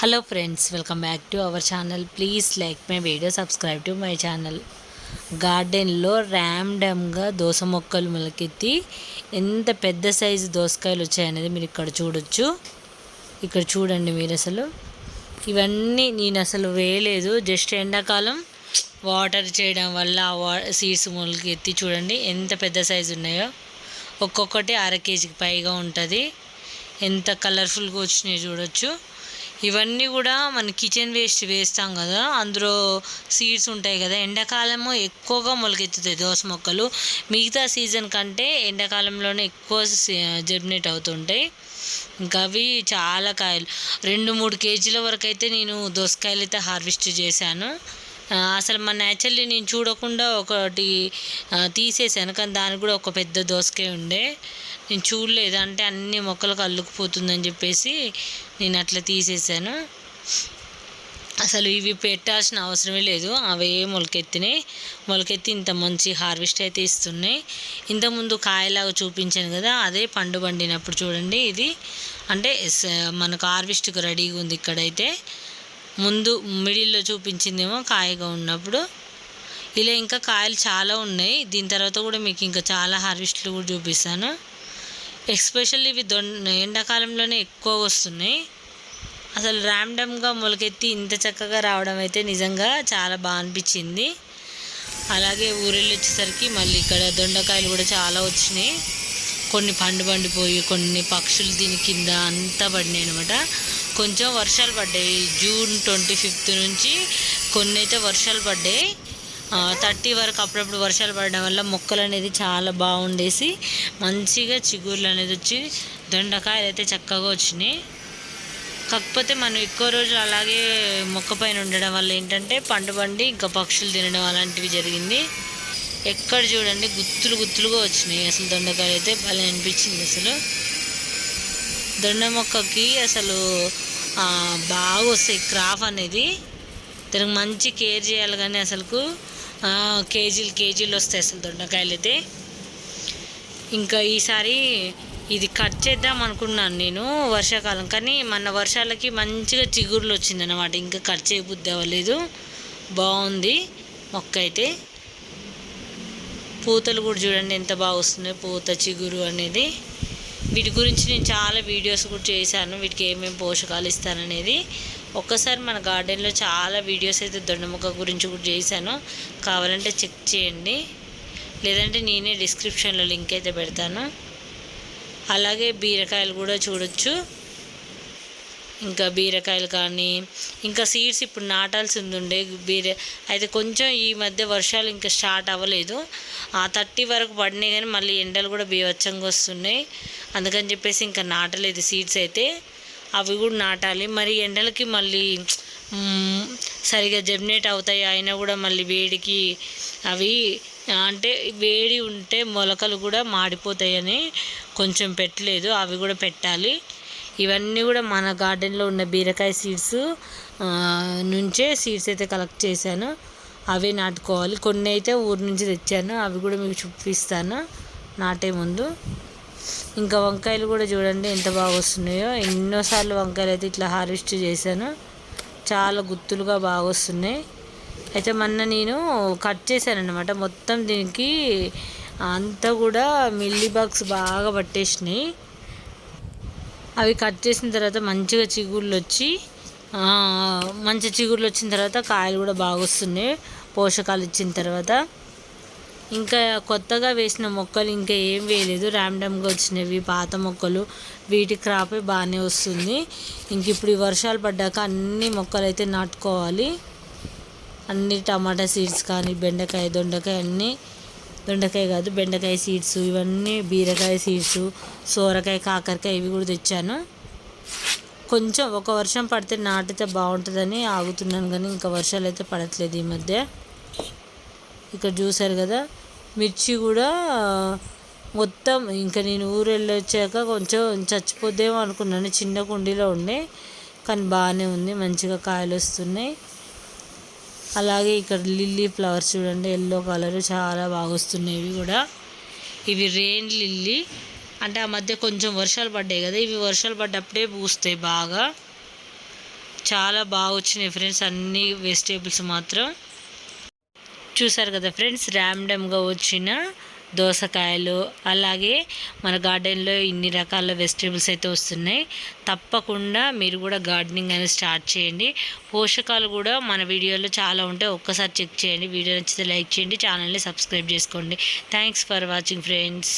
Hello friends welcome back to our channel please like my video subscribe to my channel గార్డెన్లో ర్యాండమ్గా దోస మొక్కలు మొలకెత్తి ఎంత పెద్ద సైజు దోసకాయలు వచ్చాయనేది మీరు ఇక్కడ చూడొచ్చు. ఇక్కడ చూడండి మీరు అసలు. ఇవన్నీ నేను అసలు వేయలేదు. జస్ట్ ఎండాకాలం వాటర్ చేయడం వల్ల ఆ వా సీడ్స్ మొలకెత్తి చూడండి ఎంత పెద్ద సైజు ఉన్నాయో. ఒక్కొక్కటి అర కేజీకి పైగా ఉంటుంది. ఎంత కలర్ఫుల్గా వచ్చినాయి చూడొచ్చు. ఇవన్నీ కూడా మన కిచెన్ వేస్ట్ వేస్తాం కదా అందులో సీడ్స్ ఉంటాయి కదా ఎండాకాలము ఎక్కువగా మొలకెత్తుతాయి దోస మొక్కలు. మిగతా సీజన్ కంటే ఎండాకాలంలోనే ఎక్కువ జర్మినేట్ అవుతుంటాయి. ఇంకా అవి చాలా కాయలు. రెండు మూడు కేజీల వరకు అయితే నేను దోసకాయలు అయితే హార్వెస్ట్ చేశాను. అసలు మన యాక్చువల్లీ నేను చూడకుండా ఒకటి తీసేసాను కానీ దానికి కూడా ఒక పెద్ద దోసకాయ ఉండే. నేను చూడలేదు. అంటే అన్ని మొక్కలకు అల్లుకుపోతుందని చెప్పేసి నేను అట్లా తీసేసాను అసలు ఇవి పెట్టాల్సిన అవసరమే లేదు. అవే మొలకెత్తినాయి మొలకెత్తి ఇంత మంచి హార్వెస్ట్ అయితే ఇస్తున్నాయి. ఇంతకుముందు కాయలాగా చూపించాను కదా అదే పండు పండినప్పుడు చూడండి ఇది. అంటే స- మనకు హార్వెస్ట్కి రెడీగా ఉంది ఇక్కడైతే. ముందు మిడిల్లో చూపించిందేమో కాయగా ఉన్నప్పుడు. ఇలా ఇంకా కాయలు చాలా ఉన్నాయి. దీని తర్వాత కూడా మీకు ఇంకా చాలా హార్వెస్ట్లు కూడా చూపిస్తాను. ఎస్పెషల్లీ ఇవి దొండ ఎండాకాలంలోనే ఎక్కువ వస్తున్నాయి. అసలు ర్యాండమ్గా మొలకెత్తి ఇంత చక్కగా రావడం అయితే నిజంగా చాలా బాగా అనిపించింది. అలాగే ఊరెళ్ళి వచ్చేసరికి మళ్ళీ ఇక్కడ దొండకాయలు కూడా చాలా వచ్చినాయి. కొన్ని పండు పండిపోయి కొన్ని పక్షులు దీని కింద అంతా పడినాయి అనమాట కొంచెం వర్షాలు పడ్డాయి. జూన్ ట్వంటీ ఫిఫ్త్ నుంచి కొన్ని అయితే వర్షాలు పడ్డాయి. థర్టీ వరకు అప్పుడప్పుడు వర్షాలు పడడం వల్ల మొక్కలు అనేది చాలా బాగుండేసి మంచిగా చిగుర్లు అనేది వచ్చి దొండకాయలు అయితే చక్కగా వచ్చినాయి. కాకపోతే మనం ఎక్కువ రోజులు అలాగే మొక్క పైన ఉండడం వల్ల ఏంటంటే పండు పండి ఇంకా పక్షులు తినడం అలాంటివి జరిగింది. ఎక్కడ చూడండి గుత్తులు గుత్తులుగా వచ్చినాయి అసలు దొండకాయలు అయితే భలే అనిపించింది అసలు. దొండ మొక్కకి అసలు బాగా వస్తాయి క్రాఫ్ అనేది. దానికి మంచి కేర్ చేయాలి కానీ అసలుకు కేజీలు కేజీలు వస్తాయి అసలు దొండకాయలు అయితే. ఇంకా ఈసారి ఇది కట్ చేద్దాం అనుకున్నాను నేను వర్షాకాలం కానీ మన వర్షాలకి మంచిగా చిగురులు వచ్చిందన్నమాట. ఇంకా కట్ చేయబుద్ధి అవ్వలేదు. బాగుంది మొక్క అయితే. పూతలు కూడా చూడండి ఎంత బాగా వస్తున్నాయి పూత చిగురు అనేది. వీటి గురించి నేను చాలా వీడియోస్ కూడా చేశాను వీటికి ఏమేమి పోషకాలు ఇస్తాననేది ఒక్కసారి మన గార్డెన్లో చాలా వీడియోస్ అయితే దొండమొక్క గురించి కూడా చేశాను. కావాలంటే చెక్ చేయండి. లేదంటే నేనే డిస్క్రిప్షన్లో లింక్ అయితే పెడతాను. అలాగే బీరకాయలు కూడా చూడొచ్చు. ఇంకా బీరకాయలు కానీ ఇంకా సీడ్స్ ఇప్పుడు నాటాల్సి ఉండే బీర అయితే కొంచెం ఈ మధ్య వర్షాలు ఇంకా స్టార్ట్ అవ్వలేదు. ఆ థర్టీ వరకు పడినాయి కానీ మళ్ళీ ఎండలు కూడా బీవచ్చంగా వస్తున్నాయి. అందుకని చెప్పేసి ఇంకా నాటలేదు సీడ్స్ అయితే. అవి కూడా నాటాలి. మరి ఎండలకి మళ్ళీ సరిగా జర్మినేట్ అవుతాయి? అయినా కూడా మళ్ళీ వేడికి అవి అంటే వేడి ఉంటే మొలకలు కూడా మాడిపోతాయని కొంచెం పెట్టలేదు. అవి కూడా పెట్టాలి. ఇవన్నీ కూడా మన గార్డెన్లో ఉన్న బీరకాయ సీడ్స్ నుంచే సీడ్స్ అయితే కలెక్ట్ చేశాను. అవే నాటుకోవాలి. కొన్ని అయితే ఊరు నుంచి తెచ్చాను. అవి కూడా మీకు చూపిస్తాను. నాటే ముందు. ఇంకా వంకాయలు కూడా చూడండి ఎంత బాగా వస్తున్నాయో. ఎన్నోసార్లు వంకాయలు అయితే ఇట్లా హార్వెస్ట్ చేశాను. చాలా గుత్తులుగా బాగా వస్తున్నాయి. అయితే మొన్న నేను కట్ చేశాను అనమాట మొత్తం దీనికి అంతా కూడా మిల్లీ బాక్స్ బాగా పట్టేసినాయి. అవి కట్ చేసిన తర్వాత మంచిగా చిగుర్లు వచ్చి మంచి చిగుళ్ళు వచ్చిన తర్వాత కాయలు కూడా బాగా వస్తున్నాయి. పోషకాలు ఇచ్చిన తర్వాత. ఇంకా కొత్తగా వేసిన మొక్కలు ఇంకా ఏం వేయలేదు. ర్యాండమ్గా వచ్చినవి పాత మొక్కలు. వీటి క్రాపే బాగానే వస్తుంది. ఇంక ఇప్పుడు ఈ వర్షాలు పడ్డాక అన్ని మొక్కలు అయితే నాటుకోవాలి. అన్ని టమాటా సీడ్స్ కానీ బెండకాయ దొండకాయ అన్నీ దొండకాయ కాదు బెండకాయ సీడ్స్ ఇవన్నీ బీరకాయ సీడ్స్ సోరకాయ కాకరకాయ ఇవి కూడా తెచ్చాను. కొంచెం ఒక వర్షం పడితే నాటితే బాగుంటుందని ఆగుతున్నాను కానీ ఇంకా వర్షాలు అయితే పడట్లేదు ఈ మధ్య. ఇక్కడ చూశారు కదా మిర్చి కూడా మొత్తం ఇంకా నేను ఊరు వెళ్ళొచ్చాక కొంచెం చచ్చిపోద్దేమో అనుకున్నాను. చిన్న కుండీలో ఉండే కానీ బాగానే ఉంది మంచిగా కాయలు వస్తున్నాయి. అలాగే ఇక్కడ లిల్లీ ఫ్లవర్స్ చూడండి ఎల్లో కలర్ చాలా బాగా వస్తున్నాయి ఇవి కూడా. ఇవి రెయిన్ లిల్లీ. అంటే ఆ మధ్య కొంచెం వర్షాలు పడ్డాయి కదా ఇవి వర్షాలు పడ్డప్పుడే పూస్తాయి బాగా. చాలా బాగా వచ్చినాయి ఫ్రెండ్స్ అన్ని వెజిటేబుల్స్ మాత్రం. చూసారు కదా ఫ్రెండ్స్ ర్యాండమ్గా వచ్చిన దోసకాయలు అలాగే మన గార్డెన్లో ఇన్ని రకాల వెజిటేబుల్స్ అయితే వస్తున్నాయి. తప్పకుండా మీరు కూడా గార్డెనింగ్ అనేది స్టార్ట్ చేయండి. పోషకాలు కూడా మన వీడియోలో చాలా ఉంటాయి. ఒక్కసారి చెక్ చేయండి. వీడియో నచ్చితే లైక్ చేయండి. ఛానల్ని సబ్స్క్రైబ్ చేసుకోండి. Thanks for watching friends